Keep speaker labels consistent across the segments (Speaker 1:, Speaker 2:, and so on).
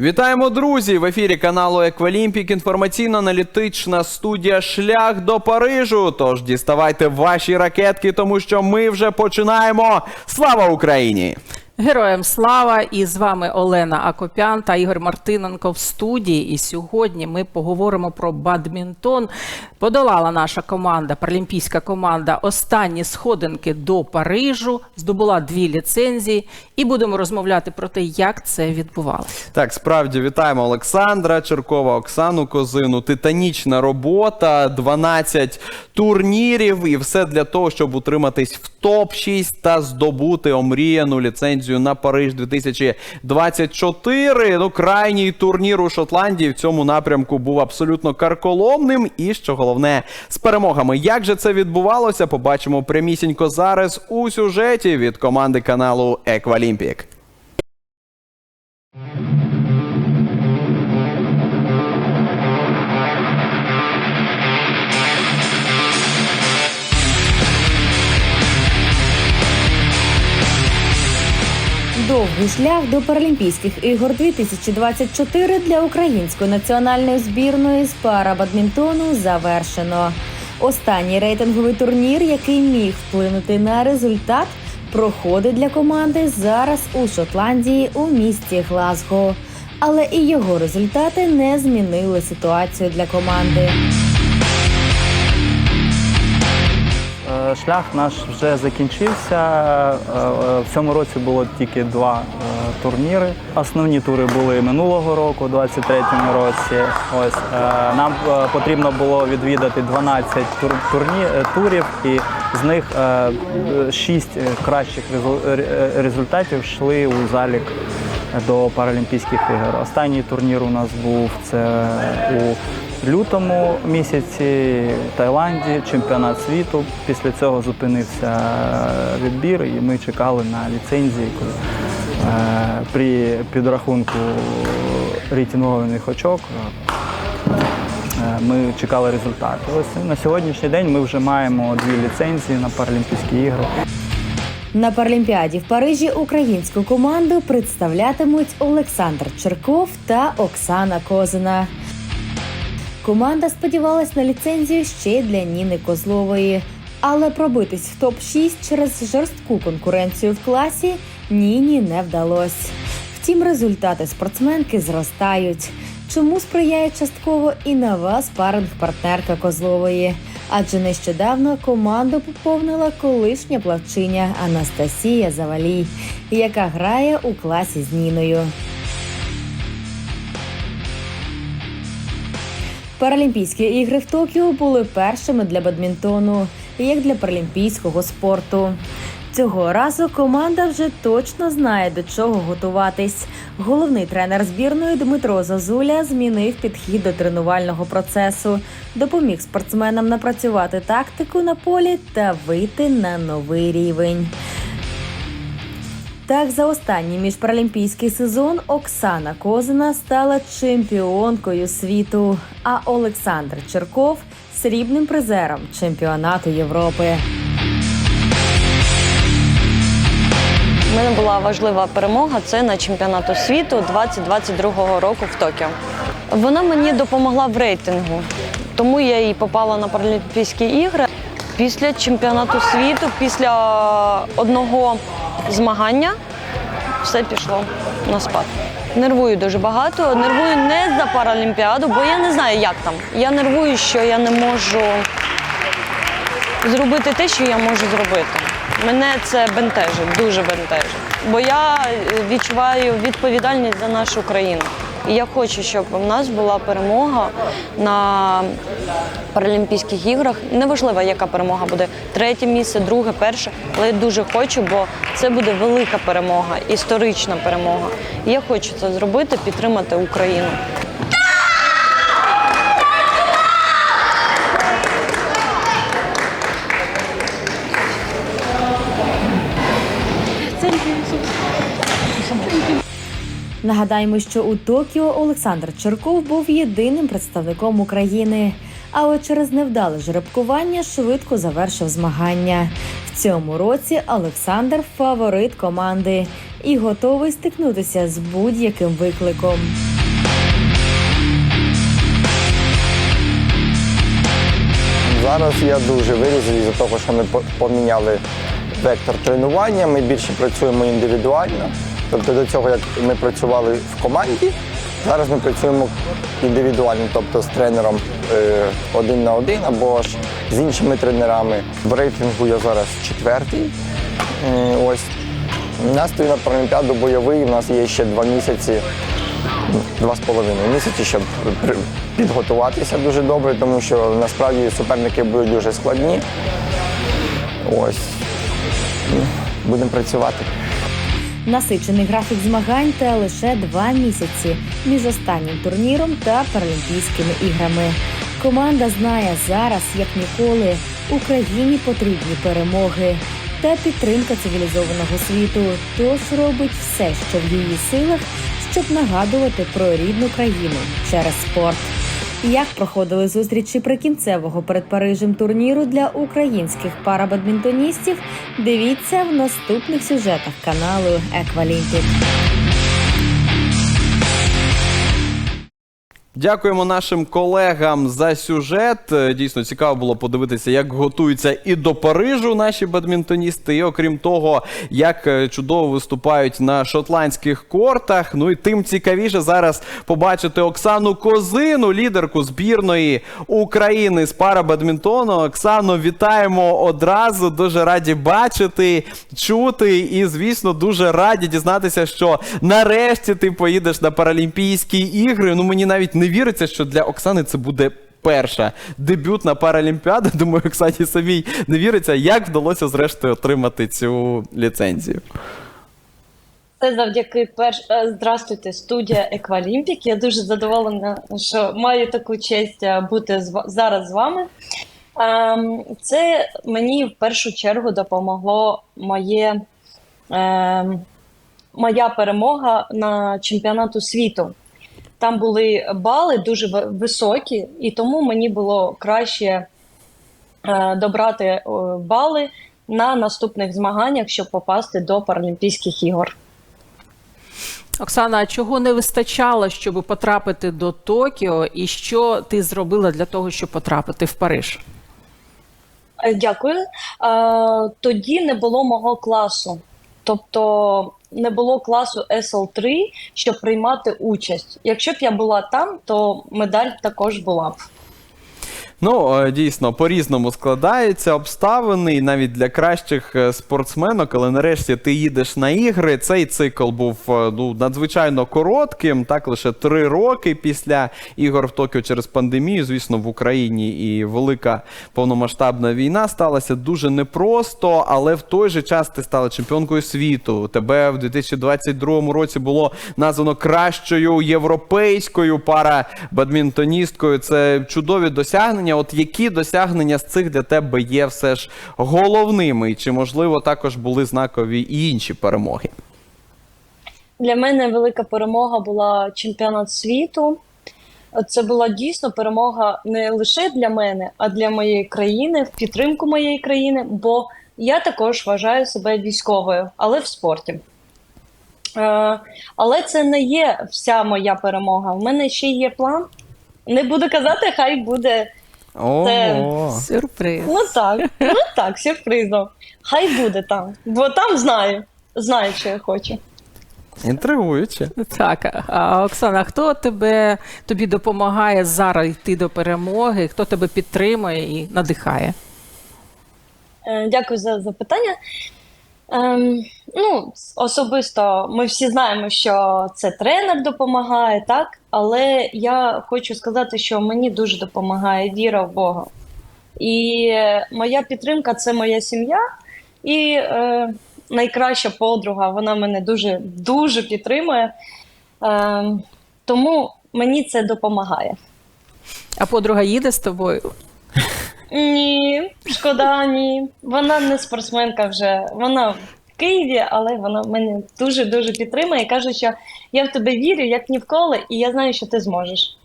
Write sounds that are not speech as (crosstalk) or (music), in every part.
Speaker 1: Вітаємо, друзі! В ефірі каналу Еквалімпік. Інформаційно-аналітична студія Шлях до Парижу. Тож діставайте ваші ракетки, тому що ми вже починаємо. Слава Україні!
Speaker 2: Героям слава! І з вами Олена Акопян та Ігор Мартиненко в студії. І сьогодні ми поговоримо про бадмінтон. Подолала наша команда, паралімпійська команда, останні сходинки до Парижу, здобула дві ліцензії, і будемо розмовляти про те, як це відбувалося.
Speaker 1: Так, справді вітаємо Олександра Черкова, Оксану Козину. Титанічна робота, 12 турнірів, і все для того, щоб утриматись в топ 6 та здобути омріяну ліцензію на Париж 2024. Ну, крайній турнір у Шотландії в цьому напрямку був абсолютно карколомним. І що головне, з перемогами. Як же це відбувалося? Побачимо прямісінько зараз у сюжеті від команди каналу Еквалімпік.
Speaker 3: Довгий шлях до Паралімпійських ігор 2024 для української національної збірної з парабадмінтону завершено. Останній рейтинговий турнір, який міг вплинути на результат, проходить для команди зараз у Шотландії у місті Глазго. Але і його результати не змінили ситуацію для команди.
Speaker 4: Шлях наш вже закінчився. Е, е, В цьому році було тільки два е, турніри. Основні тури були минулого року, у 23-му році. Ось е, нам е, потрібно було відвідати 12 тур, турні, е, турів, і з них 6 кращих резу- ре- е, результатів йшли у залік до Паралімпійських ігор. Останній турнір у нас був це у лютому місяці в Таїланді, чемпіонат світу. Після цього зупинився відбір, і ми чекали на ліцензії. е, При підрахунку рейтингованих очок е, ми чекали результати. Ось на сьогоднішній день ми вже маємо дві ліцензії на Паралімпійські ігри.
Speaker 3: На Паралімпіаді в Парижі українську команду представлятимуть Олександр Черков та Оксана Козина. Команда сподівалась на ліцензію ще й для Ніни Козлової. Але пробитись в топ-6 через жорстку конкуренцію в класі Ніні не вдалося. Втім, результати спортсменки зростають. Чому сприяє частково і нова спаринг-партнерка Козлової? Адже нещодавно команду поповнила колишня плавчиня Анастасія Завалій, яка грає у класі з Ніною. Паралімпійські ігри в Токіо були першими для бадмінтону, як для паралімпійського спорту. Цього разу команда вже точно знає до чого готуватись. Головний тренер збірної Дмитро Зазуля змінив підхід до тренувального процесу, допоміг спортсменам напрацювати тактику на полі та вийти на новий рівень. Так, за останній міжпаралімпійський сезон Оксана Козина стала чемпіонкою світу, а Олександр Черков срібним призером чемпіонату Європи.
Speaker 5: У мене була важлива перемога. Це на чемпіонату світу 2022 року в Токіо. Вона мені допомогла в рейтингу, тому я і попала на Паралімпійські ігри. Після чемпіонату світу, після одного змагання, все пішло на спад. Нервую дуже багато. Нервую не за Паралімпіаду, бо я не знаю, як там. Я нервую, що я не можу зробити те, що я можу зробити. Мене це бентежить, дуже бентежить. Бо я е, відчуваю відповідальність за нашу країну. І я хочу, щоб у нас була перемога на Паралімпійських іграх. Неважливо, яка перемога буде третє місце, друге, перше. Але я дуже хочу, бо це буде велика перемога, історична перемога. І я хочу це зробити, підтримати Україну.
Speaker 3: Нагадаємо, що у Токіо Олександр Черков був єдиним представником України, але через невдале жеребкування швидко завершив змагання. В цьому році Олександр фаворит команди і готовий стикнутися з будь-яким викликом.
Speaker 6: Зараз я дуже вирізав за того, що ми поміняли вектор тренування. Ми більше працюємо індивідуально. Тобто до цього, як ми працювали в команді, зараз ми працюємо індивідуально, тобто з тренером е, один на один або ж з іншими тренерами. В рейтингу я зараз четвертий. Ось настрій на Паралімпіаду бойовий. У нас є ще два місяці два з половиною місяці, щоб підготуватися дуже добре, тому що насправді суперники будуть дуже складні. Ось. Будемо працювати.
Speaker 3: Насичений графік змагань та лише два місяці між останнім турніром та Паралімпійськими іграми. Команда знає зараз, як ніколи, Україні потрібні перемоги та підтримка цивілізованого світу. Тож робить все, що в її силах, щоб нагадувати про рідну країну через спорт. Як проходили зустрічі прикінцевого перед Парижем турніру для українських парабадмінтоністів, дивіться в наступних сюжетах каналу Еквалімпік.
Speaker 1: Дякуємо нашим колегам за сюжет. Е, Дійсно цікаво було подивитися, як готуються і до Парижу наші бадмінтоністи, і окрім того, як е, чудово виступають на шотландських кортах. Ну і тим цікавіше зараз побачити Оксану Козину, лідерку збірної України з парабадмінтону. Оксано, вітаємо одразу. Дуже раді бачити, чути. І, звісно, дуже раді дізнатися, що нарешті ти поїдеш на Паралімпійські ігри. Ну мені навіть не віриться, що для Оксани це буде. Перша дебютна паралімпіада. (laughs) Думаю, Оксані самій не віриться, як вдалося зрештою отримати цю ліцензію.
Speaker 5: Це завдяки перш е, здрастуйте, студія Еквалімпік. Я дуже задоволена, що маю таку честь е, бути зараз з вами. Ем, Це мені в першу чергу допомогло моє, ем, моя перемога на чемпіонату світу. Там були бали дуже високі, і тому мені було краще е, добрати е, бали на наступних змаганнях, щоб попасти до Паралімпійських ігор.
Speaker 2: Оксана, а чого не вистачало, щоб потрапити до Токіо, і що ти зробила для того, щоб потрапити в Париж?
Speaker 5: Е, Дякую. Тоді не було мого класу, тобто не було класу SL3, щоб приймати участь. Якщо б я була там, то медаль також була б.
Speaker 1: Ну, е, дійсно, по-різному складаються обставини, і навіть для кращих е, спортсменок, але нарешті ти їдеш на ігри. Цей цикл був е, ну, надзвичайно коротким, так лише три роки після ігор в Токіо через пандемію. Звісно, в Україні і велика повномасштабна війна сталася дуже непросто, але в той же час ти стала чемпіонкою світу. Тебе в 2022 році було названо кращою європейською парабадмінтоністкою. Це чудові досягнення. От які досягнення з цих для тебе є все ж головними? І чи можливо також були знакові і інші перемоги?
Speaker 5: Для мене велика перемога була чемпіонат світу. Це була дійсно перемога не лише для мене, а для моєї країни, в підтримку моєї країни, бо я також вважаю себе військовою, але в спорті. Е, але це не є вся моя перемога. У мене ще є план. Не буду казати, хай буде.
Speaker 1: Ого.
Speaker 2: Сюрприз.
Speaker 5: Ну так, ну так, сюрпризом. Хай буде там. Бо там знаю. Знаю, що я хочу.
Speaker 1: Інтригуюче.
Speaker 2: Так, а Оксана, хто тебе тобі допомагає зараз йти до перемоги? Хто тебе підтримує і надихає?
Speaker 5: Е, Дякую за запитання. Ем, ну, особисто ми всі знаємо, що це тренер допомагає, так? Але я хочу сказати, що мені дуже допомагає віра в Бога. І е, моя підтримка це моя сім'я і е, найкраща подруга. Вона мене дуже дуже підтримує. Ем, тому мені це допомагає.
Speaker 2: А подруга їде з тобою?
Speaker 5: Ні, шкода, ні. Вона не спортсменка вже. Вона в Києві, але вона мене дуже дуже підтримує і каже, що я в тебе вірю, як ніколи, і я знаю, що ти зможеш.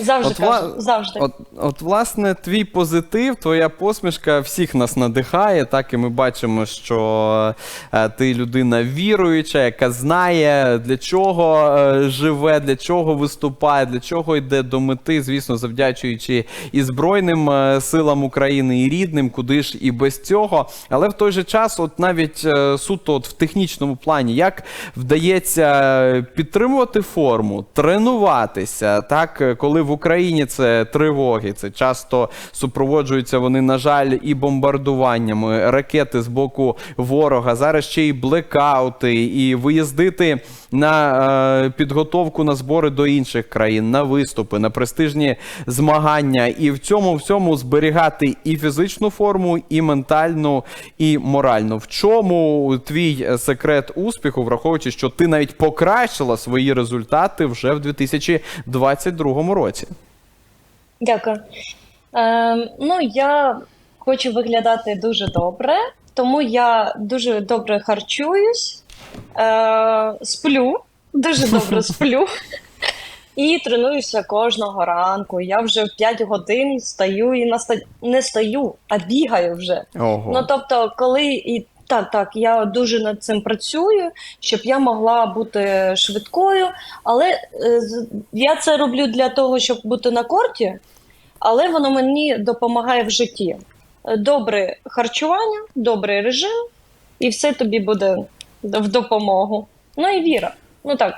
Speaker 5: Завжди
Speaker 1: От,
Speaker 5: кажу, завжди.
Speaker 1: От, от, власне, твій позитив, твоя посмішка всіх нас надихає. Так і ми бачимо, що е, ти людина віруюча, яка знає, для чого е, живе, для чого виступає, для чого йде до мети, звісно, завдячуючи і Збройним е, силам України, і рідним, куди ж і без цього. Але в той же час, от навіть е, суто от в технічному плані, як вдається підтримувати форму, тренуватися, так, е, коли в Україні це тривоги, це часто супроводжуються вони, на жаль, і бомбардуваннями, ракети з боку ворога. Зараз ще й блекаути, і виїздити на е, підготовку на збори до інших країн, на виступи, на престижні змагання, і в цьому всьому зберігати і фізичну форму, і ментальну, і моральну. В чому твій секрет успіху, враховуючи, що ти навіть покращила свої результати вже в 2022 році?
Speaker 5: Дякую. Е, ну, я хочу виглядати дуже добре, тому я дуже добре харчуюсь, е, сплю, дуже добре (laughs) сплю. І тренуюся кожного ранку. Я вже в 5 годин стаю і наста... не стою, а бігаю вже.
Speaker 1: Ого.
Speaker 5: Ну тобто, коли і так, так, я дуже над цим працюю, щоб я могла бути швидкою. Але е, я це роблю для того, щоб бути на корті, але воно мені допомагає в житті. Добре харчування, добрий режим, і все тобі буде в допомогу. Ну і віра. Ну так,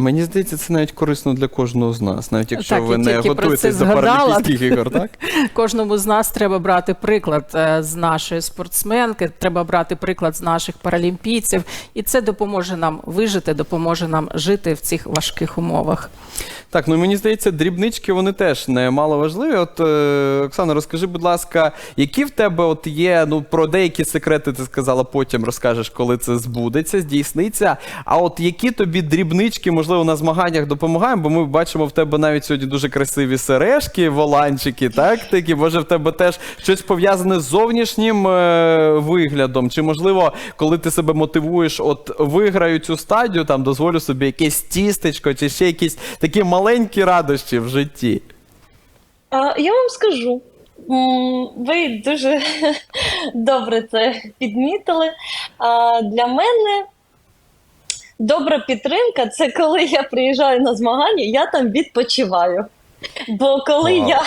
Speaker 1: Мені здається, це навіть корисно для кожного з нас, навіть якщо
Speaker 2: Так,
Speaker 1: ви не готуєтесь до паралімпійських ігор, (laughs) так?
Speaker 2: Кожному з нас треба брати приклад е, з нашої спортсменки, треба брати приклад з наших паралімпійців, і це допоможе нам вижити, допоможе нам жити в цих важких умовах.
Speaker 1: Так, ну мені здається, дрібнички вони теж не мало важливі. От е, Оксана, розкажи, будь ласка, які в тебе от є, ну про деякі секрети ти сказала, потім розкажеш, коли це збудеться, здійсниться. А от які тобі дрібнички, можливо, на змаганнях допомагаємо? Бо ми бачимо в тебе навіть сьогодні дуже красиві сережки, воланчики, так? Такі, може, в тебе теж щось пов'язане з зовнішнім е, виглядом? Чи можливо, коли ти себе мотивуєш, от виграю цю стадію, там дозволю собі якесь тістечко, чи ще якісь такі маленькі радощі в житті?
Speaker 5: А, я вам скажу. Ви дуже (laughs) добре це підмітили. Для мене добра підтримка це коли я приїжджаю на змагання, я там відпочиваю. Бо коли
Speaker 1: Вау.
Speaker 5: я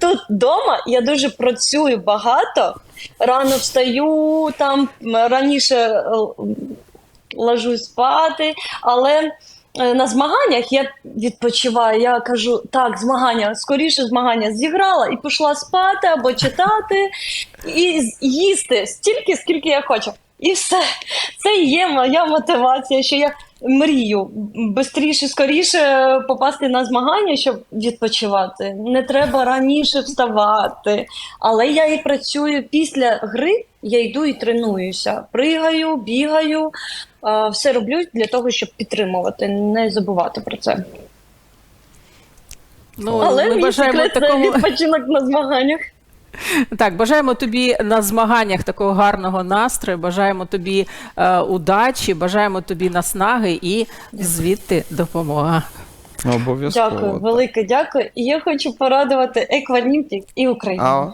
Speaker 5: тут вдома, я дуже працюю багато, рано встаю, там раніше е, ложусь спати, але е, на змаганнях я відпочиваю. Я кажу, так, змагання, скоріше змагання зіграла і пішла спати або читати і їсти стільки, скільки я хочу. І все. Це і є моя мотивація, що я мрію швидше, скоріше попасти на змагання, щоб відпочивати. Не треба раніше вставати. Але я і працюю після гри, я йду і тренуюся. Пригаю, бігаю, все роблю для того, щоб підтримувати, не забувати про це.
Speaker 2: Ну,
Speaker 5: Але
Speaker 2: ми бажаємо такого.
Speaker 5: відпочинок на змаганнях.
Speaker 2: Так, бажаємо тобі на змаганнях такого гарного настрою, бажаємо тобі е, удачі, бажаємо тобі наснаги і звідти допомога.
Speaker 1: Обов'язково.
Speaker 5: Дякую, велике дякую. І я хочу порадувати Еквалімпік і Україну.
Speaker 1: А,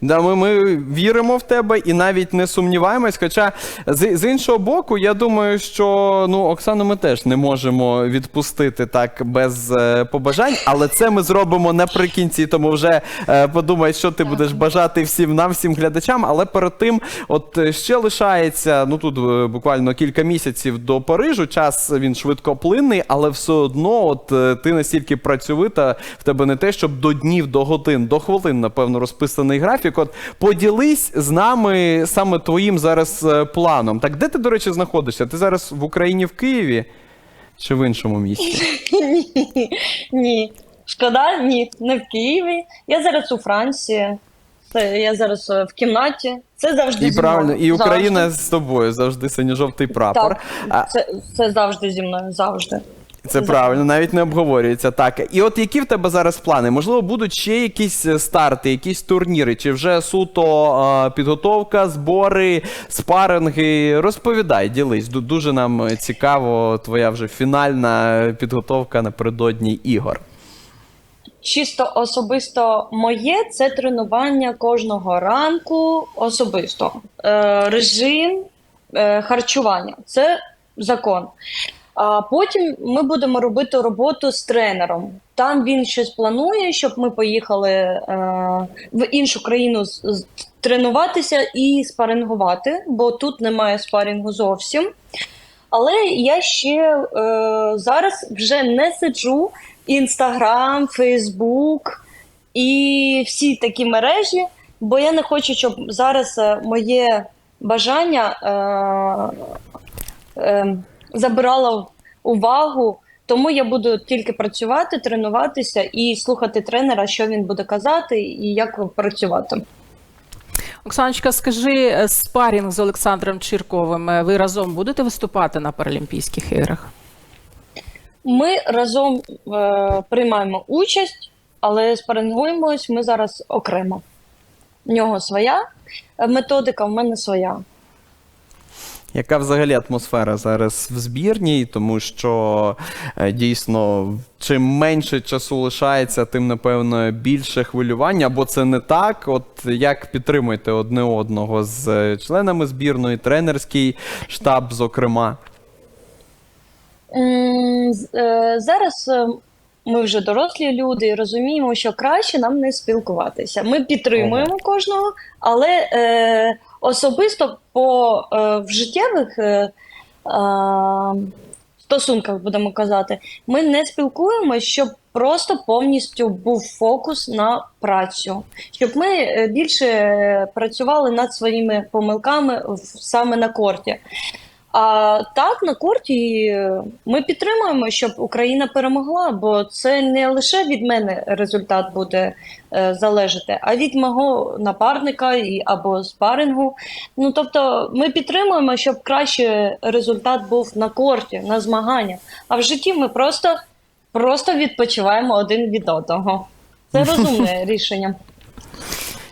Speaker 1: Да, ми, ми віримо в тебе і навіть не сумніваємось. Хоча з, з іншого боку, я думаю, що ну Оксану ми теж не можемо відпустити так без е, побажань, але це ми зробимо наприкінці. Тому вже е, подумай, що ти будеш бажати всім нам, всім глядачам. Але перед тим, от е, ще лишається ну тут е, буквально кілька місяців до Парижу. Час він швидкоплинний, але все одно, от е, ти настільки працьовита, в тебе не те, щоб до днів, до годин, до хвилин, напевно, розписаний графік. От поділись з нами саме твоїм зараз е, планом. Так, де ти, до речі, знаходишся? Ти зараз в Україні в Києві чи в іншому місці?
Speaker 5: Ні, (laughs) ні. Шкода, ні, не в Києві. Я зараз у Франції. Це я зараз е, в кімнаті. Це завжди
Speaker 1: І
Speaker 5: зі
Speaker 1: правильно,
Speaker 5: мною.
Speaker 1: і Україна
Speaker 5: Завжди.
Speaker 1: з тобою завжди синьо-жовтий прапор.
Speaker 5: Так, це, це завжди зі мною, завжди.
Speaker 1: Це правильно, навіть не обговорюється. Так. І от які в тебе зараз плани? Можливо, будуть ще якісь е, старти, якісь турніри, чи вже суто е, підготовка, збори, спаринги. Розповідай, ділись. Дуже нам цікаво твоя вже фінальна підготовка напередодні ігор.
Speaker 5: Чисто особисто моє це тренування кожного ранку особисто. Е, режим е, харчування це закон. А потім ми будемо робити роботу з тренером. Там він щось планує, щоб ми поїхали е, в іншу країну тренуватися і спарингувати, бо тут немає спарінгу зовсім. Але я ще е, зараз вже не сиджу Інстаграм, Фейсбук і всі такі мережі, бо я не хочу, щоб зараз е, моє бажання е, е, забирало увагу. Тому я буду тільки працювати, тренуватися і слухати тренера, що він буде казати і як працювати.
Speaker 2: Оксаночка, скажи, е, спарінг з Олександром Чирковим. е, Ви разом будете виступати на Паралімпійських іграх?
Speaker 5: Ми разом е, приймаємо участь, але спарингуємось ми зараз окремо. В нього своя е, методика, в мене своя.
Speaker 1: Яка взагалі атмосфера зараз в збірній, тому що е, дійсно чим менше часу лишається, тим напевно більше хвилювання, або це не так. От як підтримуєте одне одного з е, членами збірної, тренерський штаб, зокрема.
Speaker 5: Е, Зараз ми вже дорослі люди і розуміємо, що краще нам не спілкуватися. Ми підтримуємо кожного, але е, особисто по е, в життєвих е, е, стосунках, будемо казати, ми не спілкуємося, щоб просто повністю був фокус на працю, щоб ми е, більше е, працювали над своїми помилками в- саме на корті. А так на корті е, ми підтримуємо, щоб Україна перемогла, бо це не лише від мене результат буде е, залежати, а від мого напарника і або спарингу. Ну тобто, ми підтримуємо, щоб краще результат був на корті, на змаганнях. А в житті ми просто, просто відпочиваємо один від одного. Це (laughs) розумне рішення.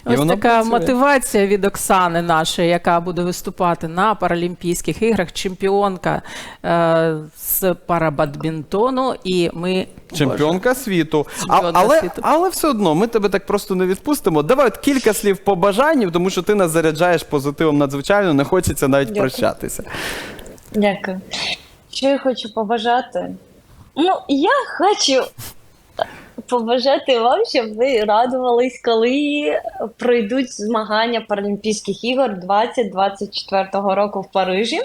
Speaker 2: Ось
Speaker 1: воно
Speaker 2: така
Speaker 1: працює.
Speaker 2: мотивація від Оксани нашої, яка буде виступати на Паралімпійських іграх, чемпіонка е, з парабадмінтону. І ми
Speaker 1: Чемпіонка світу. А, але,
Speaker 2: світу.
Speaker 1: але все одно ми тебе так просто не відпустимо. Давай от кілька слів побажань, тому що ти нас заряджаєш позитивом надзвичайно, не хочеться навіть
Speaker 5: Дякую.
Speaker 1: прощатися.
Speaker 5: Дякую. Що я хочу побажати? Ну, я хочу побажати вам, щоб ви радувались, коли пройдуть змагання Паралімпійських ігор 2024 року в Парижі.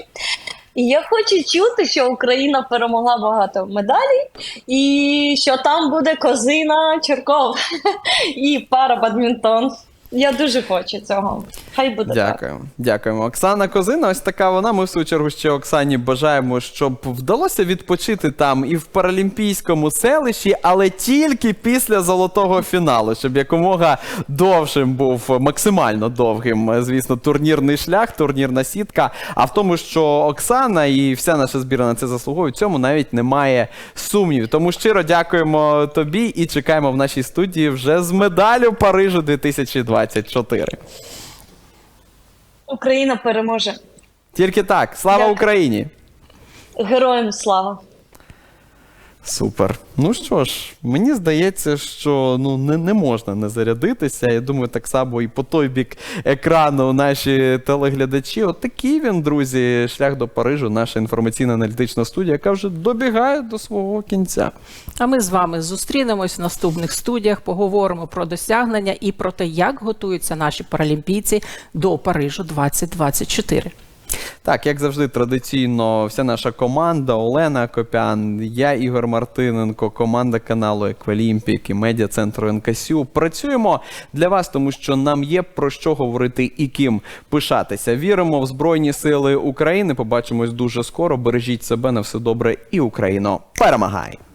Speaker 5: І я хочу чути, що Україна перемогла багато медалей, і що там буде козина Черков (laughs) і парабадмінтон. Я дуже хочу цього. Хай буде так.
Speaker 1: Дякуємо. Дякуємо. Оксана Козина, ось така вона. Ми в свою чергу ще Оксані бажаємо, щоб вдалося відпочити там і в паралімпійському селищі, але тільки після золотого фіналу, щоб якомога довшим був, максимально довгим, звісно, турнірний шлях, турнірна сітка. А в тому, що Оксана і вся наша збірна на це заслуговують, в цьому навіть немає сумнівів. Тому щиро дякуємо тобі і чекаємо в нашій студії вже з медалю Парижу 2024.
Speaker 5: Україна переможе.
Speaker 1: Тільки так. Слава
Speaker 5: Дякую.
Speaker 1: Україні!
Speaker 5: Героям слава!
Speaker 1: Супер. Ну що ж, мені здається, що ну не, не можна не зарядитися. Я думаю, так само і по той бік екрану наші телеглядачі. От такий він, друзі, шлях до Парижу, наша інформаційно-аналітична студія, яка вже добігає до свого кінця.
Speaker 2: А ми з вами зустрінемось в наступних студіях, поговоримо про досягнення і про те, як готуються наші паралімпійці до Парижу 2024.
Speaker 1: Так, як завжди, традиційно, вся наша команда Олена Копян, я Ігор Мартиненко, команда каналу Еквалімпік і медіа центру НКСЮ. Працюємо для вас, тому що нам є про що говорити і ким пишатися. Віримо в Збройні Сили України. Побачимось дуже скоро. Бережіть себе на все добре і Україно. Перемагай!